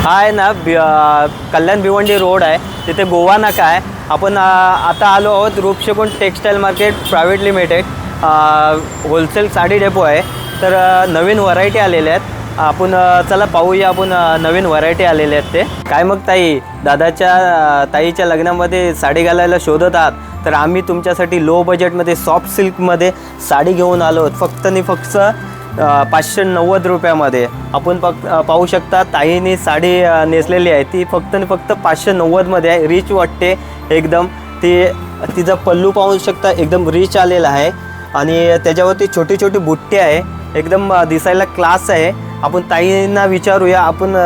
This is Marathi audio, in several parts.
हा आहे ना भि कल्याण भिवंडी रोड आहे. तिथे गोवा नाका आहे. आपण आता आलो आहोत Roopshagun textile market private limited. Wholesale sari depot आहे. तर नवीन व्हरायटी आलेल्या आहेत. आपण चला पाहूया आपण नवीन व्हरायटी आलेले आहेत ते. काय मग ताई दादाच्या ताईच्या लग्नामध्ये साडी घालायला शोधत आहात तर आम्ही तुमच्यासाठी लो बजेटमध्ये सॉफ्ट सिल्कमध्ये साडी घेऊन आलो आहोत. फक्त आणि फक्त पाचशे नव्वद रुपयामध्ये. आपण फक्त पाहू शकता ताईने साडी नेसलेली आहे. ती फक्त आणि फक्त पाचशे नव्वदमध्ये आहे. रिच वाटते एकदम. ती तिचा पल्लू पाहू शकता एकदम रिच आलेला आहे. आणि त्याच्यावरती छोटी छोटी बुट्टी आहे. एकदम दिसायला क्लास आहे. आपण ताईंना विचारूया आपण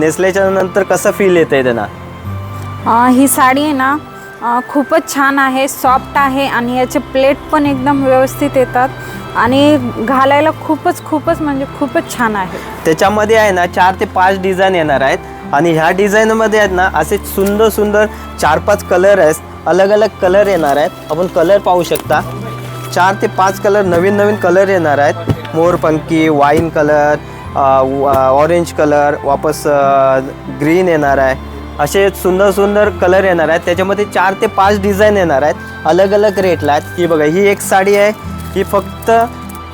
नेसल्याच्या नंतर कसं फील येतं आहे त्यांना ही साडी आहे ना खूपच छान आहे सॉफ्ट आहे आणि याचे प्लेट पण एकदम व्यवस्थित येतात आणि घालायला खूपच खूपच म्हणजे खूपच छान आहे. त्याच्यामध्ये आहे ना चार ते पाच डिझाईन येणार आहेत आणि ह्या डिझाईनमध्ये आहेत ना असे सुंदर सुंदर चार पाच कलर आहेत अलग अलग कलर येणार आहेत. आपण कलर पाहू शकता. चार ते पाच कलर नवीन नवीन कलर येणार आहेत. मोरपंखी वाईन कलर ऑरेंज कलर वापस ग्रीन येणार आहे. असे सुंदर सुंदर कलर येणार आहेत. त्याच्यामध्ये चार ते पाच डिझाईन येणार आहेत. अलग अलग रेटला आहेत. ही बघा ही एक साडी आहे. ही फक्त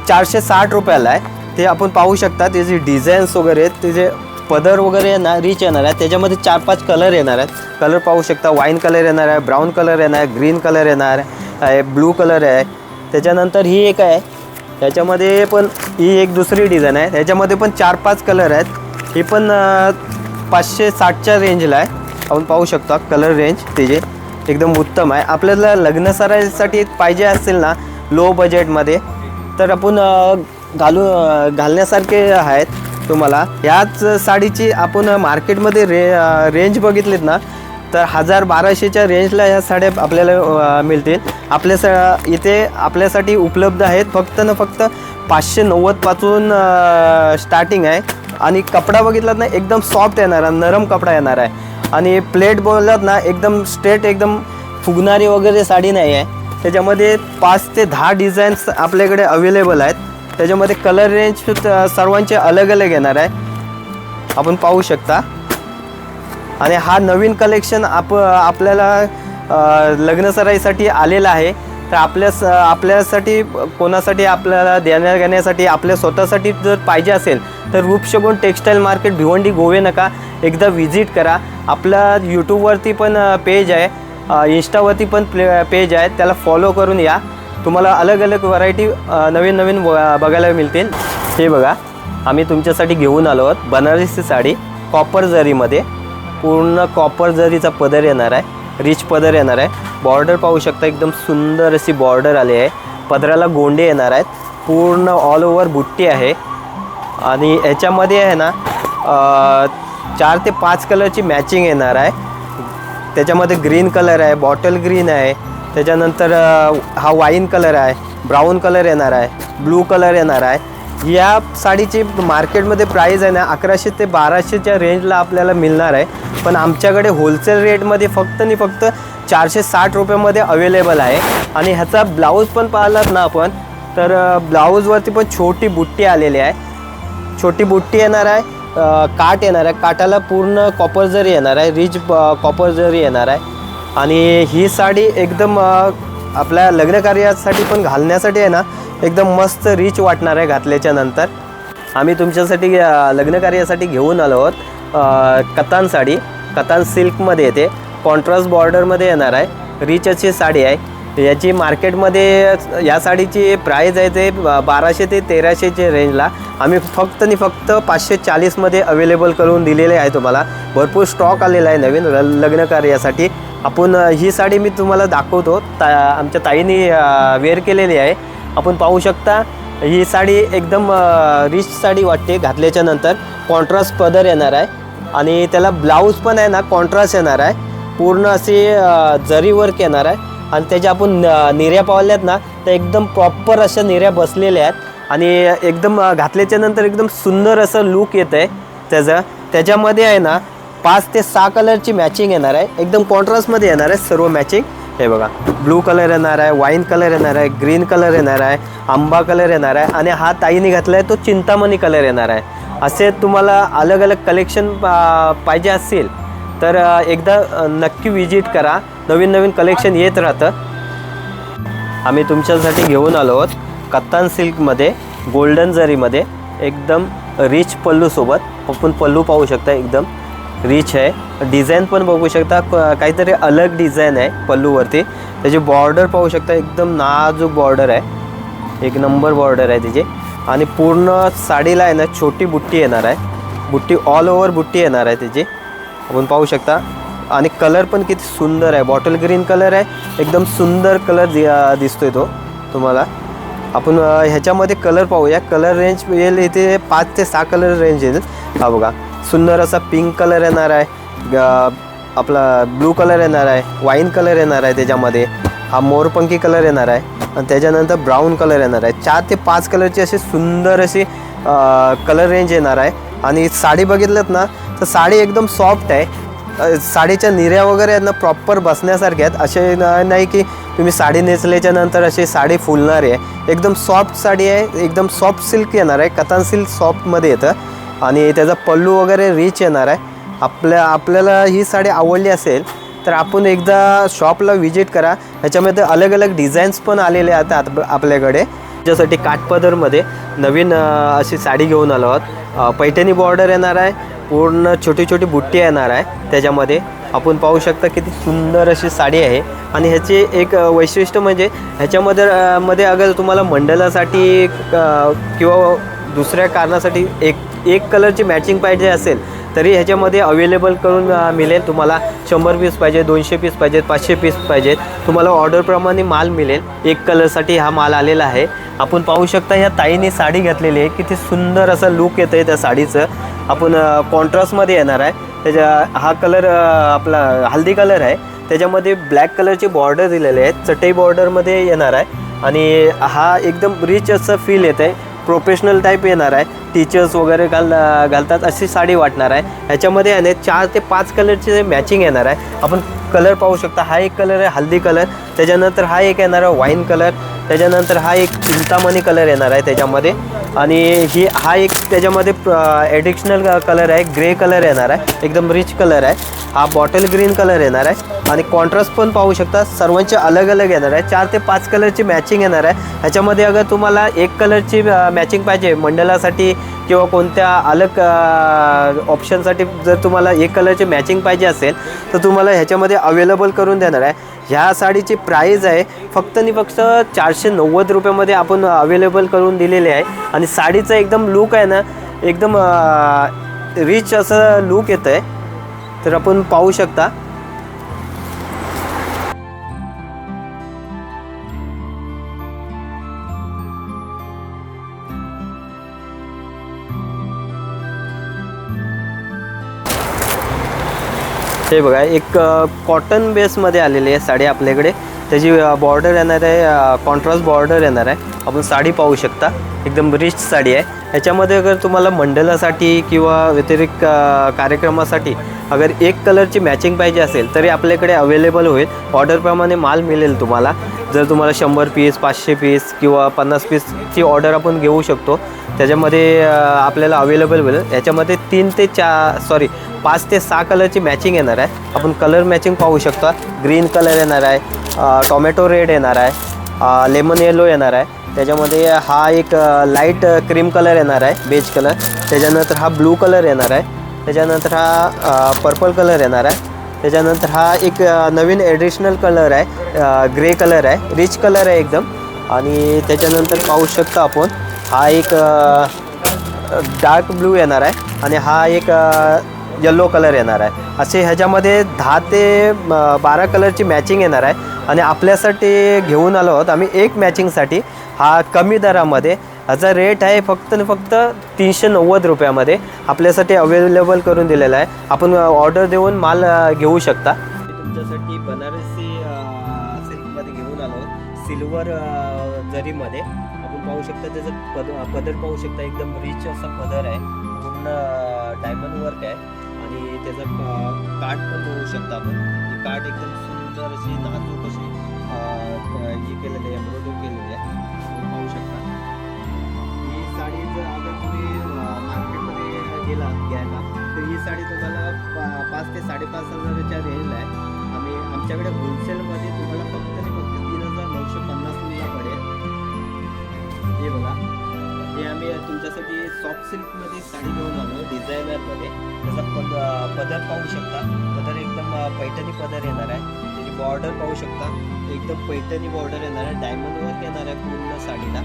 चारशे साठ रुपयाला आहे. ते आपण पाहू शकता त्याचे डिझाईन्स वगैरे आहेत त्याचे पदर वगैरे येणार रिच येणार आहे त्याच्यामध्ये चार पाच कलर येणार आहेत. कलर पाहू शकता वाईन कलर येणार आहे ब्राऊन कलर येणार आहे ग्रीन कलर येणार आहे ब्लू कलर आहे. त्याच्यानंतर ही एक आहे. त्याच्यामध्ये पण ही एक दुसरी डिझाईन आहे. त्याच्यामध्ये पण चार पाच कलर आहेत. ही पण पाचशे साठच्या रेंजला आहे. आपण पाहू शकता कलर रेंज त्याचे एकदम उत्तम आहे. आपल्याला लग्नसरायसाठी पाहिजे असेल ना लो बजेटमध्ये तर आपण घालू घालण्यासारखे आहेत तुम्हाला. ह्याच साडीची आपण मार्केटमध्ये रे रेंज बघितलीत ना तर हजार बाराशेच्या रेंजला ह्या साड्या आपल्याला मिळतील. आपल्या स इथे आपल्यासाठी उपलब्ध आहेत. फक्त ना फक्त पाचशे नव्वदपासून स्टार्टिंग आहे. आणि कपडा बघितलात ना एकदम सॉफ्ट येणार आहे नरम कपडा येणार आहे. आणि प्लेट बोललात ना एकदम स्ट्रेट एकदम फुगणारी वगैरे साडी नाही आहे. त्याच्यामध्ये पाच ते दहा डिझाईन्स आपल्याकडे अवेलेबल आहेत. त्याच्यामध्ये कलर रेंज सर्वांचे अलग अलग येणार आहे. आपण पाहू शकता. आणि हा नवीन कलेक्शन आप आपल्याला लग्नसराईसाठी आलेला आहे. तर आपल्या स आपल्यासाठी कोणासाठी आपल्याला देण्या घेण्यासाठी आपल्या स्वतःसाठी जर पाहिजे असेल तर रूपशगुन टेक्स्टाईल मार्केट भिवंडी गोवे नका. एकदा व्हिजिट करा. आपला यूट्यूबवरती पण पेज आहे. इंस्टावरती पण प्ले पेज आहे. त्याला फॉलो करून या. तुम्हाला अलग अलग व्हरायटी नवीन नवीन बघायला मिळतील. हे बघा. आम्ही तुमच्यासाठी घेऊन आलो आहोत. बनारसी साडी कॉपर जरीमध्ये. पूर्ण कॉपर जरीचा पदर येणार आहे. रिच पदर येणार आहे. बॉर्डर पाहू शकता एकदम सुंदर अशी बॉर्डर आली आहे. पदराला गोंडे येणार आहेत. पूर्ण ऑल ओव्हर बुट्टी आहे. आणि याच्यामध्ये आहे ना चार ते पाच कलरची मॅचिंग येणार आहे. त्याच्यामध्ये ग्रीन कलर आहे बॉटल ग्रीन आहे. त्याच्यानंतर हा वाईन कलर आहे. ब्राऊन कलर येणार आहे. ब्लू कलर येणार आहे. या साडीची मार्केटमध्ये प्राईज आहे ना अकराशे ते बाराशेच्या रेंजला आपल्याला मिळणार आहे. पण आमच्याकडे होलसेल रेटमध्ये फक्त आणि फक्त चारशे साठ रुपयामध्ये अवेलेबल आहे. आणि ह्याचा ब्लाऊज पण पाहिलात ना आपण तर ब्लाऊजवरती पण छोटी बुट्टी आलेली आहे. छोटी बुट्टी येणार आहे काट काठ येणार आहे. काठाला पूर्ण कॉपर जरी येणार आहे रिच कॉपर जरी येणार आहे. आणि ही साडी एकदम आपल्या लग्नकार्यासाठी पण घालण्यासाठी आहे ना एकदम मस्त रिच वाटणार आहे घातल्याच्या नंतर. आम्ही तुमच्यासाठी लग्नकार्यासाठी घेऊन आलो आहोत. कतान साडी. कतान सिल्कमध्ये येते. कॉन्ट्रास्ट बॉर्डरमध्ये येणार आहे. रिच अशी साडी आहे. याची मार्केटमध्ये या साडीची प्राईज आहे ते ब- बाराशे ते तेराशेचे रेंजला आम्ही फक्त आणि फक्त पाचशे चाळीसमध्ये अवेलेबल करून दिलेले आहे तुम्हाला. भरपूर स्टॉक आलेला आहे नवीन ल लग्न कार्यासाठी. आपण ही साडी मी तुम्हाला दाखवतो. ता आमच्या ताईने वेअर केलेली आहे. आपण पाहू शकता ही साडी एकदम रिच साडी वाटते घातल्याच्या नंतर. कॉन्ट्रास्ट पदर येणार आहे. आणि त्याला ब्लाऊज पण आहे ना कॉन्ट्रास्ट येणार आहे. पूर्ण असे जरी वर्क येणार आहे. आणि त्याच्या आपण न- निर्या पावल्यात ना त्या एकदम प्रॉपर अशा निर्या बसलेल्या आहेत. आणि एकदम घातल्याच्या नंतर एकदम सुंदर असं लुक येतं आहे त्याचं. त्याच्यामध्ये आहे ना पाच ते सहा कलरची मॅचिंग येणार आहे. एकदम कॉन्ट्रास्टमध्ये येणार आहे सर्व मॅचिंग हे बघा ब्लू कलर येणार आहे वाईन कलर येणार आहे ग्रीन कलर येणार आहे आंबा कलर येणार आहे आणि हा ताईने घातला आहे तो चिंतामणी कलर येणार आहे. असे तुम्हाला अलग अलग कलेक्शन पाहिजे असेल तर एकदा नक्की विजिट करा. नवीन नवीन कलेक्शन येत राहतं. आम्ही तुमच्यासाठी घेऊन आलो आहोत कत्तान सिल्कमध्ये गोल्डन जरीमध्ये एकदम रिच पल्लूसोबत. आपण पल्लू पाहू शकता एकदम. रिच आहे. डिझाईन पण बघू शकता क- काहीतरी अलग डिझाईन आहे पल्लूवरती. त्याची बॉर्डर पाहू शकता एकदम नाजूक बॉर्डर आहे. एक नंबर बॉर्डर आहे त्याची आणि पूर्ण साडीला आहे ना छोटी बुट्टी येणार आहे. बुट्टी ऑल ओव्हर बुट्टी येणार आहे त्याची आपण पाहू शकता. आणि कलर पण किती सुंदर आहे. बॉटल ग्रीन कलर आहे. एकदम सुंदर कलर दि दिसतोय तो तुम्हाला. आपण ह्याच्यामध्ये कलर पाहूया. कलर रेंज येईल इथे पाच ते सहा कलर रेंज येईल हा बघा. सुंदर असा पिंक कलर येणार आहे. आपला ब्लू कलर येणार आहे. वाईन कलर येणार आहे त्याच्यामध्ये. हा मोरपंखी कलर येणार आहे. आणि त्याच्यानंतर ब्राऊन कलर येणार आहे. चार ते पाच कलरची अशी सुंदर अशी कलर रेंज येणार आहे. आणि साडी बघितलं ना तर साडी एकदम सॉफ्ट आहे. साडीच्या निर्या वगैरे आहेत ना प्रॉपर बसण्यासारख्या आहेत. असे नाही की तुम्ही साडी नेसल्याच्या नंतर अशी साडी फुलणार आहे. एकदम सॉफ्ट साडी आहे. एकदम सॉफ्ट सिल्क येणार आहे. कतान सिल्क सॉफ्टमध्ये येतं. आणि त्याचा पल्लू वगैरे रिच येणार आहे. आपल्या आपल्याला ही साडी आवडली असेल तर आपण एकदा शॉपला व्हिजिट करा. ह्याच्यामध्ये अलग अलग डिझाईन्स पण आलेले आहेत आप- आपल्याकडे. ज्यासाठी काठपदरमध्ये नवीन अशी साडी घेऊन आलो आहोत. पैठणी बॉर्डर येणार आहे. पूर्ण छोटी छोटी बुट्टी येणार आहे. त्याच्यामध्ये आपण पाहू शकता किती सुंदर अशी साडी आहे. आणि ह्याचे एक वैशिष्ट्य म्हणजे ह्याच्यामध्ये मध्ये अगर तुम्हाला मंडलासाठी किंवा दुसऱ्या कारणासाठी एक एक कलरची मॅचिंग पाहिजे असेल तरी ह्याच्यामध्ये अवेलेबल करून मिळेल. तुम्हाला शंभर पीस पाहिजे दोनशे पीस पाहिजेत पाचशे पीस पाहिजेत तुम्हाला ऑर्डरप्रमाणे माल मिळेल. एक कलरसाठी हा माल आलेला आहे. आपण पाहू शकता ह्या ताईने साडी घातलेली आहे. किती सुंदर असं लुक येतं आहे त्या साडीचं. आपण कॉन्ट्रास्टमध्ये येणार आहे. त्याच्या हा कलर आपला हल्दी कलर आहे. त्याच्यामध्ये ब्लॅक कलरची बॉर्डर दिलेले आहेत चटई बॉर्डरमध्ये येणार आहे. आणि हा एकदम रिच असं फील येतं आहे प्रोफेशनल टाईप येणार आहे. टीचर्स वगैरे घाल घालतात अशी साडी वाटणार आहे. ह्याच्यामध्ये आहे ना चार ते पाच कलरचे मॅचिंग येणार आहे. आपण कलर पाहू शकता. हा एक कलर आहे हल्दी कलर त्याच्यानंतर हा एक येणार आहे वाईन कलर त्याच्यानंतर हा एक चिंतामणी कलर येणार आहे त्याच्यामध्ये. आणि ही हा एक त्याच्यामध्ये ॲडिशनल कलर आहे ग्रे कलर येणार आहे. एकदम रिच कलर आहे. हा बॉटल ग्रीन कलर येणार आहे. आणि कॉन्ट्रास्ट पण पाहू शकता. सर्वांचे अलग अलग येणार आहे. चार ते पाच कलरची मॅचिंग येणार आहे. ह्याच्यामध्ये अगर तुम्हाला एक कलरची मॅचिंग पाहिजे मंडलासाठी किंवा कोणत्या अलग ऑप्शनसाठी जर तुम्हाला एक कलरची मॅचिंग पाहिजे असेल तर तुम्हाला ह्याच्यामध्ये अवेलेबल करून देणार आहे. ह्या साडीची प्राईज आहे फक्त आणि फक्त चारशे नव्वद रुपयामध्ये आपण अवेलेबल करून दिलेले आहे. आणि साडीचं एकदम लुक आहे ना एकदम रिच असं लुक येतं आहे तर आपण पाहू शकता. हे बघा एक कॉटन बेसमध्ये आलेली आहे साडी आपल्याकडे. त्याची बॉर्डर येणार आहे कॉन्ट्रास्ट बॉर्डर येणार आहे. आपण साडी पाहू शकता. एकदम रिच साडी आहे. ह्याच्यामध्ये अगर तुम्हाला मंडलासाठी किंवा व्यतिरिक्त कार्यक्रमासाठी अगर एक कलरची मॅचिंग पाहिजे असेल तरी आपल्याकडे अवेलेबल होईल. ऑर्डरप्रमाणे माल मिळेल तुम्हाला. जर तुम्हाला शंभर पीस पाचशे पीस किंवा पन्नास पीसची ऑर्डर आपण घेऊ शकतो. त्याच्यामध्ये आपल्याला अवेलेबल होईल याच्यामध्ये तीन ते चार सॉरी पाच ते सहा कलरची मॅचिंग येणार आहे. आपण कलर मॅचिंग पाहू शकता. ग्रीन कलर येणार आहे टोमॅटो रेड येणार आहे लेमन येलो येणार आहे. त्याच्यामध्ये हा एक लाइट क्रीम कलर येणार आहे बेज कलर त्याच्यानंतर हा ब्लू कलर येणार आहे. त्याच्यानंतर हा पर्पल कलर येणार आहे. त्याच्यानंतर हा एक नवीन ॲडिशनल कलर आहे ग्रे कलर आहे. रिच कलर आहे एकदम. आणि त्याच्यानंतर पाहू शकता आपण हा एक डार्क ब्लू येणार आहे. आणि हा एक यल्लो कलर येणार आहे. असे ह्याच्यामध्ये दहा ते बारा कलरची मॅचिंग येणार आहे. आणि आपल्यासाठी घेऊन आलो आहोत आम्ही एक मॅचिंगसाठी हा कमी दरामध्ये. ह्याचा रेट आहे फक्त आणि फक्त तीनशे नव्वद रुपयामध्ये. आपल्यासाठी अवेलेबल करून दिलेला आहे. आपण ऑर्डर देऊन माल घेऊ शकता. तुमच्यासाठी बनारसी सिल्कमध्ये घेऊन आलो सिल्वर जरीमध्ये. आपण पाहू शकता त्याचं पद पदर पाहू शकता. एकदम रिच असा पदर आहे. पूर्ण डायमंड वर्क आहे. आणि त्याचं काठ पण बघू शकता आपण. ही काठ एकदम सुंदर अशी नाजूक अशी हे केलेली आहे एम्ब्रॉयडरी केलेली आहे. पाहू शकता. ही साडी जर अगर तुम्ही मार्केटमध्ये गेला घ्यायला तर ही साडी तुम्हाला पा- पाच ते साडेपाच हजाराच्या रेंजला आहे. आम्ही आमच्याकडे होलसेलमध्ये तुम्हाला फक्त आणि फक्त तीन हजार नऊशे पन्नासला पडेल. हे बघा. हे आम्ही तुमच्यासाठी सॉफ्ट सिल्कमध्ये साडी घेऊन आलो डिझायनरमध्ये त्याचा पद पदर पाहू शकता. पदर एकदम पैठणी पदर येणार आहे. त्याची बॉर्डर पाहू शकता. एकदम पैठणी बॉर्डर येणार आहे. डायमंड वर्क येणार आहे पूर्ण साडीला.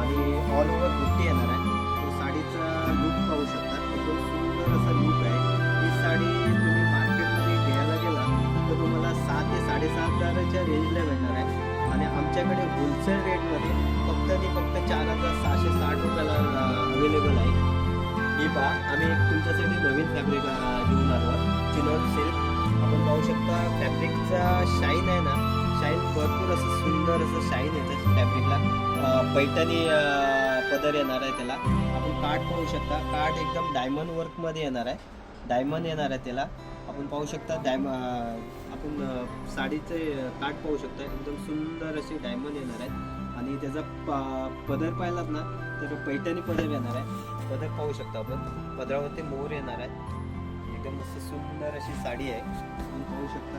आणि ऑल ओव्हर बुट्टी येणार आहे. तो साडीचा लुक पाहू शकता. एकदम सुंदर असा लुक आहे. ही साडी तुम्ही मार्केटमध्ये घ्यायला गेला तर तुम्हाला सात ते साडेसात हजाराच्या रेंजला भेटणार आहे. आणि आमच्याकडे होलसेल रेटमध्ये फक्त आणि फक्त चार हजार सहाशे अवेलेबल आहे. ही पहा आम्ही एक तुमच्यासाठी नवीन फॅब्रिक घेऊन आलो चिनॉन सिल्क आपण पाहू शकता फॅब्रिकचा शाईन आहे ना शाईन भरपूर असं सुंदर असं शाईन येतं फॅब्रिकला पैठणी पदर येणार आहे त्याला. आपण काठ पाहू शकता. काठ एकदम डायमंड वर्कमध्ये येणार आहे. डायमंड येणार आहे त्याला. आपण पाहू शकता डायम आपण साडीचे काठ पाहू शकता. एकदम सुंदर असे डायमंड येणार आहे आणि त्याचा प- पदर पाहिलात ना तर पैठणी पदर येणार आहे. पदर पाहू शकता आपण. पदरावरती मोर येणार आहे. एकदम मस्त सुंदर अशी साडी आहे. आपण पाहू शकता.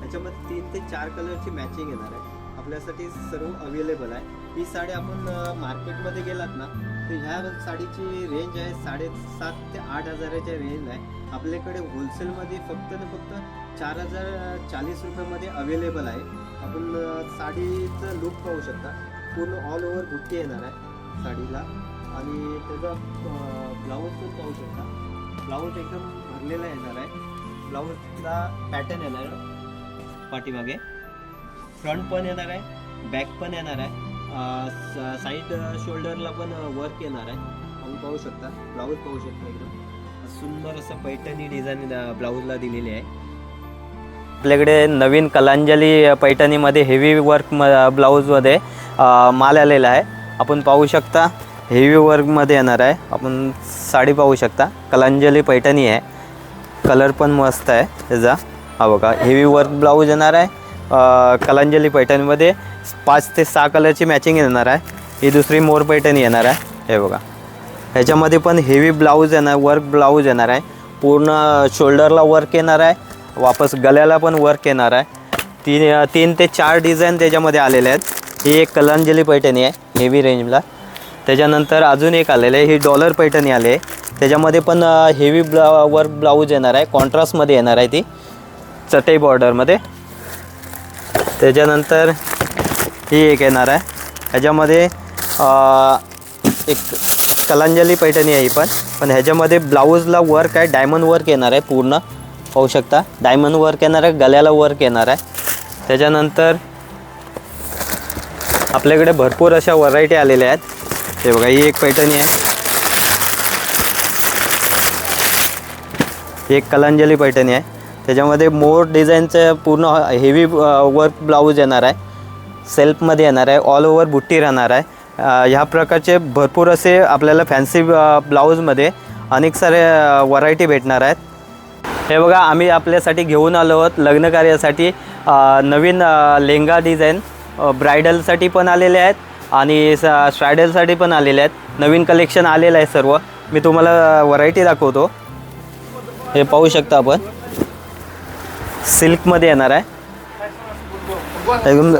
त्याच्यामध्ये तीन ते चार कलरची मॅचिंग येणार आहे. आपल्यासाठी सर्व अवेलेबल आहे. ही साडी आपण मार्केटमध्ये गेलात ना तर ह्या साडीची रेंज आहे साडेसात ते आठ हजाराच्या रेंज आहे. आपल्याकडे होलसेलमध्ये फक्त आणि फक्त चार हजार चाळीस रुपयामध्ये अवेलेबल आहे. आपण साडीचं लुक पाहू शकता. पूर्ण ऑल ओव्हर बुट्टी येणार आहे साडीला. आणि त्याचा ब्लाऊज पण पाहू शकता. ब्लाऊज एकदम भरलेला येणार आहे. ब्लाऊजला पॅटर्न येणार पाठीमागे. फ्रंट पण येणार आहे. बॅक पण येणार आहे. साईड शोल्डरला पण वर्क येणार आहे. आपण पाहू शकता. ब्लाऊज पाहू शकता एकदम. सुंदर असं पैठणी डिझाईन ब्लाऊजला दिलेली आहे. आपल्याकडे नवीन कलांजली पैठणीमध्ये हेवी वर्क म ब्लाऊजमध्ये माल आलेला आहे. आपण पाहू शकता हेवी वर्कमध्ये येणार आहे. आपण साडी पाहू शकता. कलांजली पैठणी आहे. कलर पण मस्त आहे त्याचा. हा बघा हेवी वर्क ब्लाऊज येणार आहे. कलांजली पैठणीमध्ये पाच ते सहा कलरची मॅचिंग येणार आहे. ही दुसरी मोर पैठणी येणार आहे. हे बघा. ह्याच्यामध्ये पण हेवी ब्लाऊज येणार वर्क ब्लाऊज येणार आहे. पूर्ण शोल्डरला वर्क येणार आहे. वापस गल्याला पण वर्क येणार आहे. तीन तीन ते चार डिझाईन त्याच्यामध्ये आलेले आहेत. ही एक कलांजली पैठणी आहे हेवी रेंजला त्याच्यानंतर अजून एक आलेलं आहे ही डॉलर पैठणी आली आहे. त्याच्यामध्ये पण हेवी ब्ला वर्क ब्लाऊज येणार आहे कॉन्ट्रास्टमध्ये येणार आहे ती चटई बॉर्डरमध्ये त्याच्यानंतर ही एक येणार आहे. ह्याच्यामध्ये एक कलांजली पैठणी आहे ही पण. पण ह्याच्यामध्ये ब्लाऊजला वर्क आहे डायमंड वर्क येणार आहे पूर्ण. पाहू शकता डायमंड वर्क येणार आहे गल्याला वर्क येणार आहे. त्याच्यानंतर आपल्याकडे भरपूर अशा व्हरायटी आलेल्या आहेत. हे बघा ही एक पैठणी आहे. एक कलांजली पैठणी आहे. त्याच्यामध्ये मोर डिझाईनचं पूर्ण हेवी वर्क ब्लाऊज येणार आहे. सेल्फमध्ये येणार आहे. ऑल ओव्हर बुट्टी राहणार आहे. ह्या प्रकारचे भरपूर असे आपल्याला फॅन्सी ब्लाऊजमध्ये अनेक सारे व्हरायटी भेटणार आहेत. हे बघा आम्ही आपल्यासाठी घेऊन आलो आहोत लग्नकार्यासाठी नवीन लेंगा डिझाईन. ब्रायडलसाठी पण आलेले आहेत आणि स स्ट्रायडलसाठी पण आलेले आहेत. नवीन कलेक्शन आलेलं आहे सर्व. मी तुम्हाला व्हरायटी दाखवतो. हे पाहू शकता आपण. सिल्कमध्ये येणार आहे. एकदम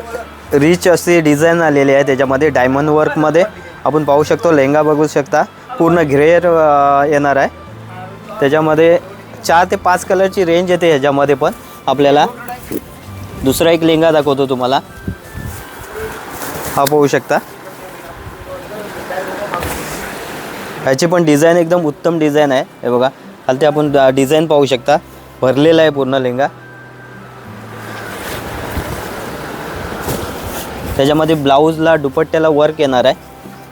रिच अशी डिझाईन आलेली आहे. त्याच्यामध्ये डायमंड वर्कमध्ये आपण पाहू शकतो. लेहंगा बघू शकता. पूर्ण ग्रेअर येणार आहे. त्याच्यामध्ये चार ते पाच कलरची रेंज येते ह्याच्यामध्ये पण. आपल्याला दुसरा एक लेंगा दाखवतो तुम्हाला. हा पाहू शकता. ह्याची पण डिझाईन एकदम उत्तम डिझाईन आहे. हे बघा खालती आपण डिझाईन पाहू शकता. भरलेला आहे पूर्ण लेंगा. त्याच्यामध्ये ब्लाऊजला दुपट्ट्याला वर्क येणार आहे.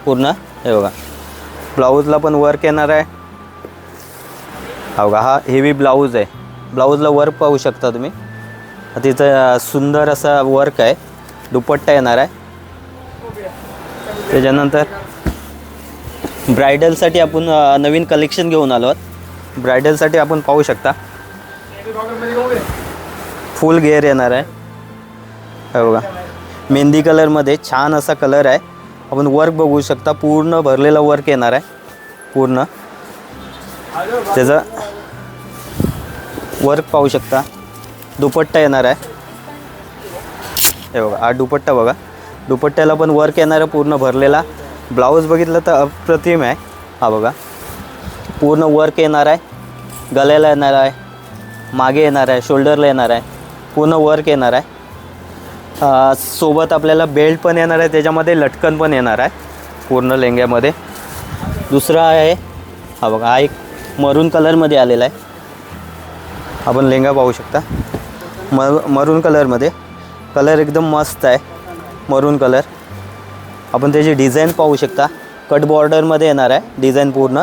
पूर्ण हे बघा. ब्लाऊजला पण वर्क येणार आहे. हा बघा हा हेवी ब्लाऊज आहे. ब्लाऊजला वर्क पाहू शकता तुम्ही. तिथं सुंदर असा वर्क आहे. दुपट्टा येणार आहे. त्याच्यानंतर ब्रायडलसाठी आपण नवीन कलेक्शन घेऊन आलो आहोत. ब्रायडलसाठी आपण पाहू शकता. फुल गेअर येणार आहे. बघा. मेहंदी कलरमध्ये छान असा कलर आहे. आपण वर्क बघू शकता. पूर्ण भरलेला वर्क येणार आहे. पूर्ण. त्याचं वर्क पाहू शकता. दुपट्टा येणार आहे. हे बघा. हा दुपट्टा बघा. दुपट्ट्याला पण वर्क येणार आहे पूर्ण भरलेला. ब्लाऊज बघितलं तर अप्रतिम आहे. हा बघा. पूर्ण वर्क येणार आहे. गळ्याला येणार आहे. मागे येणार आहे. शोल्डरला येणार आहे. पूर्ण वर्क येणार आहे. सोबत आपल्याला बेल्ट पण येणार आहे. त्याच्यामध्ये लटकन पण येणार आहे. पूर्ण लेंग्यामध्ये. दुसरा आहे. हा बघा. हा एक मरून कलरमध्ये आलेला आहे. आपण लेंगा पाहू शकता. मर मरून कलरमध्ये कलर एकदम मस्त आहे. मरून कलर आपण त्याची डिझाईन पाहू शकता. कट बॉर्डरमध्ये येणार आहे डिझाईन पूर्ण.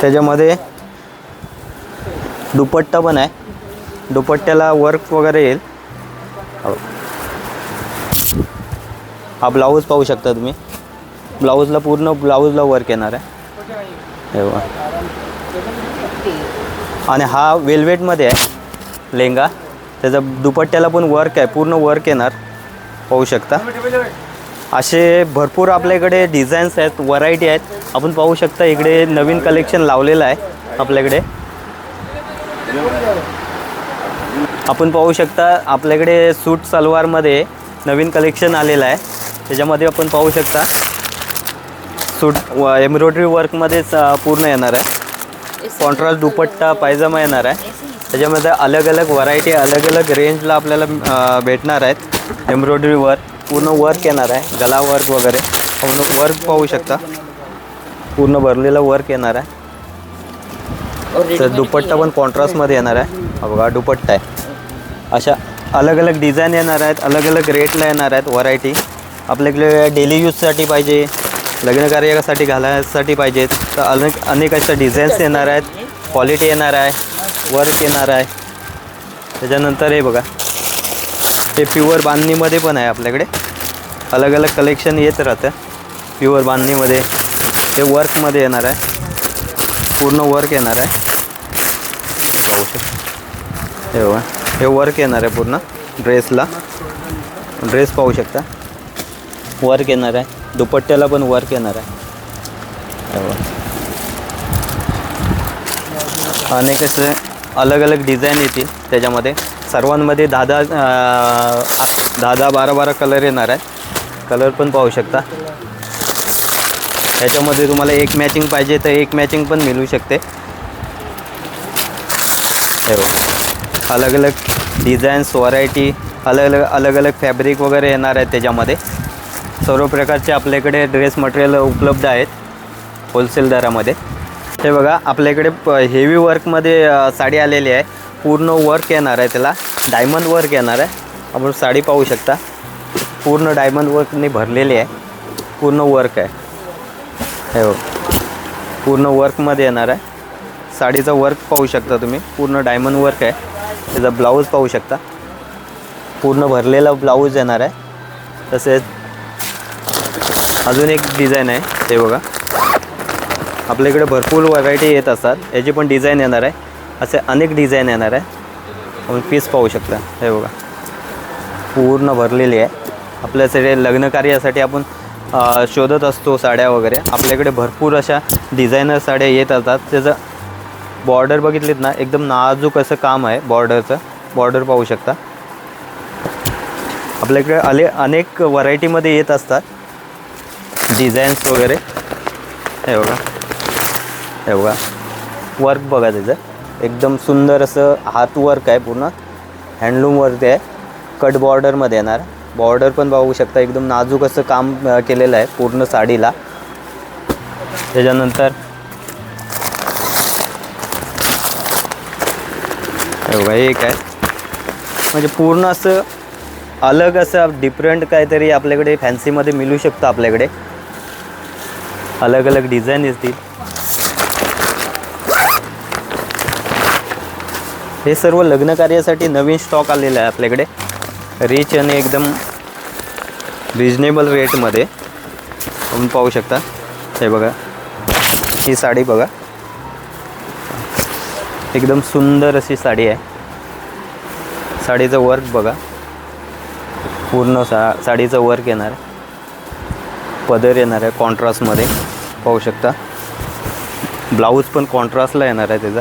त्याच्यामध्ये दुपट्टा पण आहे. दुपट्ट्याला वर्क वगैरे येईल. हो. हा. ब्लाऊज पाहू शकता तुम्ही. ब्लाऊजला पूर्ण ब्लाऊजला वर्क येणार आहे. हे आणि हा वेल्वेटमध्ये आहे. लेंगा त्याचा दुपट्ट्याला पण वर्क आहे पूर्ण वर्क येणार. पाहू शकता. असे भरपूर आपल्याकडे डिझाईन्स आहेत व्हरायटी आहेत. आपण पाहू शकता इकडे नवीन कलेक्शन लावलेलं आहे आपल्याकडे. आपण पाहू शकता आपल्याकडे सूट सलवारमध्ये नवीन कलेक्शन आलेलं आहे. त्याच्यामध्ये आपण पाहू शकता सूट व एम्ब्रॉयडरी वर्कमध्येच पूर्ण येणार आहे. कॉन्ट्रास्ट दुपट्टा पायजमा येणार आहे. त्याच्यामध्ये अलग अलग व्हरायटी अलग अलग रेंजला आपल्याला भेटणार आहेत. एम्ब्रॉयडरी वर्क पूर्ण वर्क येणार आहे. गला वर्क वगैरे. पूर्ण वर्क पाहू शकता. पूर्ण भरलेलं वर्क येणार आहे. तर दुपट्टा पण कॉन्ट्रास्टमध्ये येणार आहे. हा बघा दुपट्टा आहे. अशा अलग अलग डिझाईन येणार आहेत. अलग अलग रेटला येणार आहेत व्हरायटी आपल्याकडे डेली यूजसाठी पाहिजे. लग्न कार्यासाठी घालायसाठी पाहिजेत. तर अनेक अनेक अशा डिझाईन्स येणार आहेत. क्वालिटी येणार आहे. वर्क येणार आहे. त्याच्यानंतर हे बघा. ते प्युअर बांधणीमध्ये पण आहे आपल्याकडे. अलग अलग कलेक्शन येत राहतं. प्युअर बांधणीमध्ये. हे वर्कमध्ये येणार आहे. पूर्ण वर्क येणार आहे. पाहू शकता हे बघा. हे वर्क येणार आहे पूर्ण. ड्रेसला ड्रेस पाहू शकता. वर्क येणार आहे. दुपट्ट्याला पण वर्क येणार आहे. हे बघा. अनेक असे अलग अलग डिझाईन येतील. त्याच्यामध्ये सर्वांमध्ये दहा दहा दहा दहा बारा बारा कलर येणार आहे कलर पण पाहू शकता. त्याच्यामध्ये तुम्हाला एक मॅचिंग पाहिजे तर एक मॅचिंग पण मिळू शकते. हे अलग अलग डिझाईन्स व्हरायटी अलग अलग अलग अलग फॅब्रिक वगैरे येणार आहेत त्याच्यामध्ये. सर्व प्रकारचे आपल्याकडे ड्रेस मटेरियल उपलब्ध आहेत. होलसेल दरामध्ये. हे बघा आपल्याकडे प हेवी वर्कमध्ये साडी आलेली आहे. पूर्ण वर्क येणार आहे त्याला. डायमंड वर्क येणार आहे. आपण साडी पाहू शकता. पूर्ण डायमंड वर्कने भरलेली आहे. पूर्ण वर्क आहे. हे बघ. पूर्ण वर्कमध्ये येणार आहे. साडीचा वर्क पाहू शकता तुम्ही. पूर्ण डायमंड वर्क आहे. त्याचा ब्लाऊज पाहू शकता. पूर्ण भरलेला ब्लाऊज येणार आहे. तसेच अजून एक डिझाईन आहे. ते बघा. आपल्याकडे भरपूर व्हरायटी येत असतात. याची पण डिझाईन येणार आहे. असे अनेक डिझाईन येणार आहे. आपण पीस पाहू शकता. हे बघा. पूर्ण भरलेली आहे. आपल्यासाठी लग्न कार्यासाठी आपण शोधत असतो साड्या वगैरे. आपल्याकडे भरपूर अशा डिझायनर साड्या येत असतात. त्याचं बॉर्डर बघितलीत ना एकदम नाजूक असं काम आहे बॉर्डरचं बॉर्डर पाहू शकता. आपल्याकडे अले अनेक व्हरायटीमध्ये येत असतात. डिझाईन्स वगैरे. हे बघा. हे बघा. वर्क बघा त्याचं. एकदम सुंदर असं हात वर्क आहे पूर्ण. हँडलूमवरती आहे. कट बॉर्डरमध्ये येणार. बॉर्डर पण पाहू शकता. एकदम नाजूक असं काम केलेलं आहे पूर्ण साडीला. त्याच्यानंतर बघा एक आहे. म्हणजे पूर्ण असं अलग असं डिफरंट काहीतरी आपल्याकडे फॅन्सीमध्ये मिळू शकतं आपल्याकडे. अलग अलग डिझाईन येतील. हे सर्व लग्न कार्यासाठी नवीन स्टॉक आलेलं आहे आपल्याकडे. रिच आणि एकदम रिजनेबल रेटमध्ये तुम्ही पाहू शकता. हे बघा. ही साडी बघा. एकदम सुंदर अशी साडी आहे. साडीचं वर्क बघा. पूर्ण सा साडीचं वर्क येणार. आहे पदर येणार आहे कॉन्ट्रास्टमध्ये पाहू शकता. ब्लाऊज पण कॉन्ट्रास्टला येणार आहे त्याचा.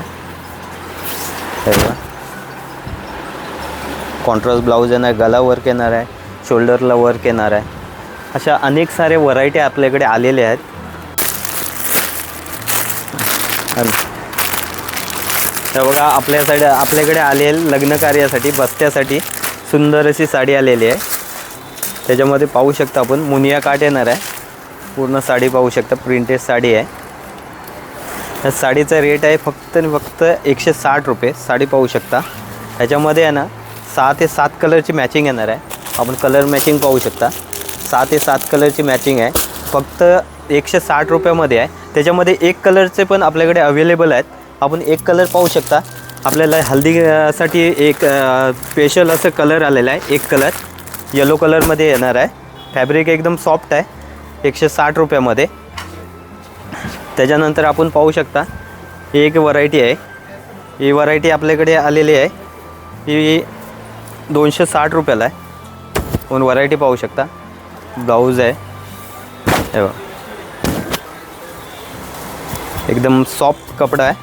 कॉन्ट्रास्ट ब्लाऊज येणार गला वर्क येणार आहे शोल्डरला वर्क येणार आहे. अशा अनेक सारे व्हरायटी आपल्याकडे आलेल्या आहेत. आणि बघा आपल्या साईड आपल्याकडे आलेली लग्न कार्यासाठी बस्त्यासाठी सुंदर अशी साडी आलेली आहे. त्याच्यामध्ये पाहू शकता आपण मुनिया काठ येणार आहे. पूर्ण साडी पाहू शकता प्रिंटेड साडी आहे. या साडीचा रेट आहे फक्त आणि फक्त एकशे साठ रुपये साडी पाहू शकता. ह्याच्यामध्ये आहे ना सहा ते सात कलरची मॅचिंग येणार आहे आपण कलर मॅचिंग पाहू शकता. सहा ते सात कलरची मॅचिंग आहे फक्त एकशे साठ रुपयामध्ये आहे. त्याच्यामध्ये एक कलरचे पण आपल्याकडे अवेलेबल आहेत. आपण एक कलर पाहू शकता. आपल्याला हल्दीसाठी एक स्पेशल असं कलर आलेला आहे. एक कलर. येलो कलरमध्ये येणार आहे. फॅब्रिक एकदम सॉफ्ट आहे. एकशे साठ रुपयामध्ये. त्याच्यानंतर आपण पाहू शकता. ही एक व्हरायटी आहे. ही व्हरायटी आपल्याकडे आलेली आहे. ही दोनशे साठ रुपयाला आहे. पण व्हरायटी पाहू शकता. ब्लाऊज आहे. हे बघा. एकदम सॉफ्ट कपडा आहे.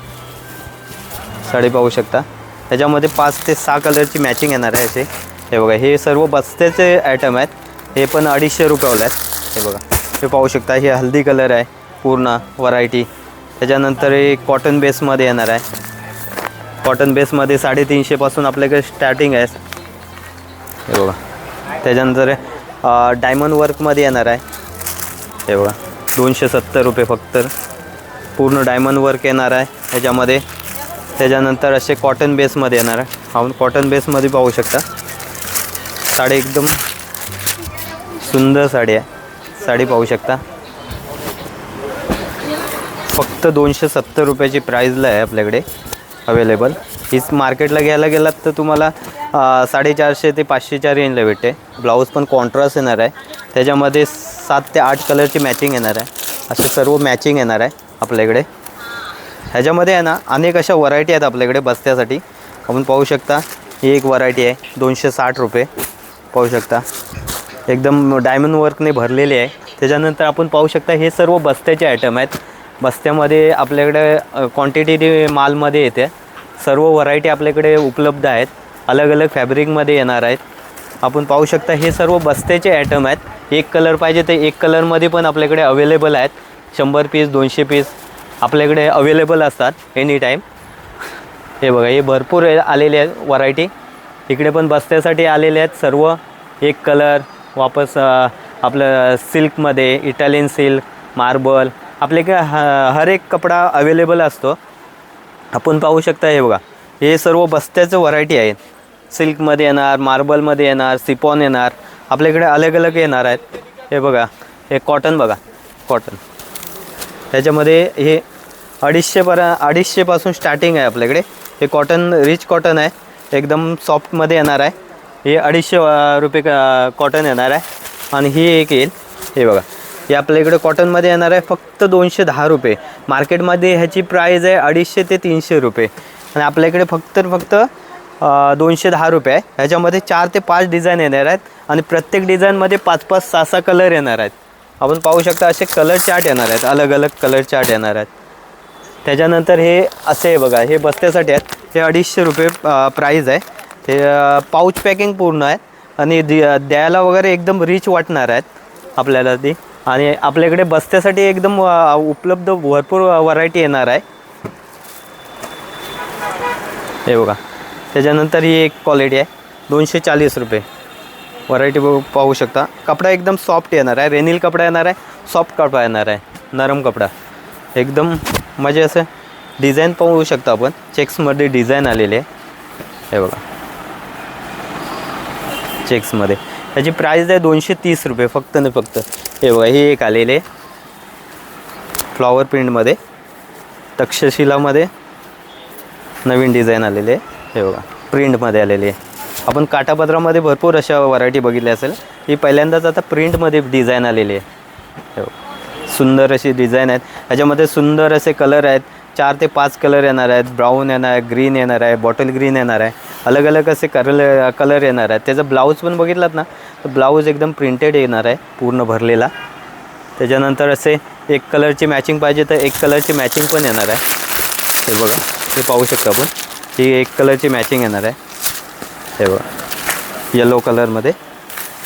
साडी पाहू शकता. त्याच्यामध्ये पाच ते सहा कलरची मॅचिंग येणार आहे असे हे बघा हे सर्व बस्त्याचे आयटम आहेत. हे पण अडीचशे रुपयाला आहेत. हे बघा. हे पाहू शकता हे हल्दी कलर आहे. पूर्ण व्हरायटी त्याच्यानंतर हे कॉटन बेसमध्ये येणार आहे. कॉटन बेसमध्ये साडेतीनशेपासून आपल्याकडे स्टार्टिंग आहे. हे बघा. त्याच्यानंतर डायमंड वर्कमध्ये येणार आहे. हे बघा. दोनशे सत्तर रुपये फक्त. पूर्ण डायमंड वर्क येणार आहे. ह्याच्यामध्ये. त्याच्यानंतर असे कॉटन बेसमध्ये येणार आहे. आपण कॉटन बेसमध्ये पाहू शकता. साडी एकदम सुंदर साडी आहे. साडी पाहू शकता. फक्त दोनशे सत्तर रुपयाची प्राईजला आहे आपल्याकडे. अवेलेबल हीच मार्केटला घ्यायला गेलात तर तुम्हाला साडेचारशे ते पाचशेच्या रेंजला भेटते. ब्लाऊज पण कॉन्ट्रास्ट येणार आहे. त्याच्यामध्ये सात ते आठ कलरची मॅचिंग येणार आहे. असे सर्व मॅचिंग येणार आहे आपल्याकडे. ह्याच्यामध्ये आहे ना अनेक अशा व्हरायटी आहेत आपल्याकडे बस्त्यासाठी. आपण पाहू शकता ही एक व्हरायटी आहे दोनशे साठ रुपये. पाहू शकता. एकदम डायमंड वर्कने भरलेली आहे. त्याच्यानंतर आपण पाहू शकता हे सर्व बस्त्याचे आयटम आहेत. बस्त्यामध्ये आपल्याकडे क्वांटिटी मालमध्ये येते. सर्व व्हरायटी आपल्याकडे उपलब्ध आहेत. अलग अलग फॅब्रिकमध्ये येणार आहेत. आपण पाहू शकता हे सर्व बस्त्याचे ॲटम आहेत. एक कलर पाहिजे तर एक कलरमध्ये पण आपल्याकडे अवेलेबल आहेत. शंभर पीस दोनशे पीस आपल्याकडे अवेलेबल असतात एनी टाईम हे बघा हे भरपूर आहे- आलेले आहेत व्हरायटी इकडे पण बस्त्यासाठी आलेले आहेत सर्व. एक कलर वापस आपलं सिल्कमध्ये इटालियन सिल्क मार्बल आपल्याकडे ह हर एक कपडा अवेलेबल असतो. आपण पाहू शकता हे बघा. हे सर्व बस्त्याचं व्हरायटी आहेत सिल्कमध्ये येणार मार्बलमध्ये येणार सिपॉन येणार. आपल्याकडे अलग अलग येणार आहेत. हे बघा हे कॉटन बघा कॉटन त्याच्यामध्ये हे अडीचशेपर अडीचशेपासून स्टार्टिंग आहे आपल्याकडे हे कॉटन रिच कॉटन आहे. एकदम सॉफ्टमध्ये येणार आहे. हे अडीचशे रुपये कॉटन येणार आहे. आणि ही एक येईल. हे बघा हे आपल्याकडे कॉटनमध्ये येणार आहे फक्त दोनशे दहा रुपये. मार्केटमध्ये ह्याची प्राईज आहे अडीचशे ते तीनशे रुपये. आणि आपल्याकडे फक्त फक्त दोनशे दहा रुपये. आहे ह्याच्यामध्ये चार ते पाच डिझाईन येणार आहेत आणि प्रत्येक डिझाईनमध्ये पाच पाच सहा सहा कलर येणार आहेत. आपण पाहू शकता असे कलर चार्ट येणार आहेत. अलग अलग कलर चार्ट येणार आहेत. त्याच्यानंतर हे असे आहे बघा. हे बस्त्यासाठी आहेत. हे अडीचशे रुपये प्राईज आहे. ते पाऊच पॅकिंग पूर्ण आहे. आणि दि द्यायला वगैरे एकदम रिच वाटणार आहेत आपल्याला ती. आणि आपल्याकडे बस्त्यासाठी एकदम उपलब्ध भरपूर व्हरायटी येणार आहे. हे बघा. त्याच्यानंतर ही एक क्वालिटी आहे. दोनशे चाळीस रुपये व्हरायटी पाहू शकता. कपडा एकदम सॉफ्ट येणार आहे. रेनिल कपडा येणार आहे. सॉफ्ट कपडा येणार आहे. नरम कपडा. एकदम म्हणजे असं डिझाईन पाहू शकता आपण. चेक्समध्ये डिझाईन आलेली आहे. हे बघा. चेक्समध्ये त्याची प्राईस आहे दोनशे तीस रुपये. फक्त न फक्त. हे बघा हे एक आलेले आहे. फ्लॉवर प्रिंटमध्ये तक्षशिलामध्ये नवीन डिझाईन आलेले आहे. हे बघा प्रिंटमध्ये आलेली आहे. आपण काटापत्रामध्ये भरपूर अशा व्हरायटी बघितल्या असेल. ही पहिल्यांदाच आता प्रिंटमध्ये डिझाईन आलेली आहे. हे सुंदर अशी डिझाईन आहेत. ह्याच्यामध्ये सुंदर असे कलर आहेत. चार ते पाच कलर येणार आहेत. ब्राऊन येणार आहे ग्रीन येणार आहे बॉटल ग्रीन येणार आहे. अलग अलग असे कलर कलर येणार आहेत. त्याचा ब्लाऊज पण बघितलात ना? तर ब्लाऊज एकदम प्रिंटेड येणार आहे पूर्ण भरलेला. त्याच्यानंतर असे एक कलरची मॅचिंग पाहिजे तर एक कलरची मॅचिंग पण येणार आहे. हे बघा हे पाहू शकतो आपण. ही एक कलरची मॅचिंग येणार आहे. हे बघा. येलो कलरमध्ये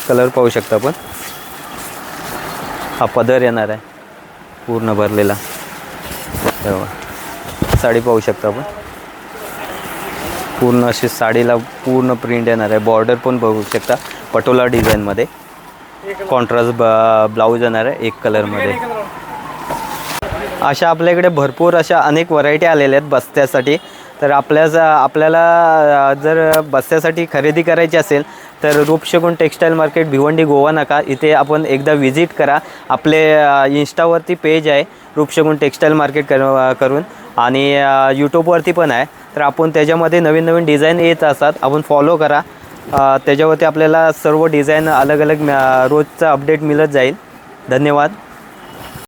कलर पाहू शकता आपण. हा पदर येणार आहे. पूर्ण भरलेला. हे बघा. साडी पाहू शकता आपण. पूर्ण अशी साडीला पूर्ण प्रिंट येणार आहे. बॉर्डर पण बघू शकता. पटोला डिझाईनमध्ये कॉन्ट्रास्ट ब ब्लाऊज येणार आहे एक कलरमध्ये अशा आपल्याकडे भरपूर अशा अनेक व्हरायटी आलेल्या आहेत बस्त्यासाठी. तर आपल्याच आपल्याला जर बस्त्यासाठी खरेदी करायची असेल तर रूपशगुन टेक्स्टाईल मार्केट भिवंडी गोवा नका. इथे आपण एकदा व्हिजिट करा. आपले इंस्टावरती पेज आहे रूपशगुन टेक्स्टाईल मार्केट कर करून. आणि यूट्यूबवरती पण आहे. तर आपण त्याच्यामध्ये नवीन नवीन डिझाईन येत असतात. आपण फॉलो करा. त्याच्यावरती आपल्याला सर्व डिझाईन अलग अलग रोजचा अपडेट मिळत जाईल. धन्यवाद.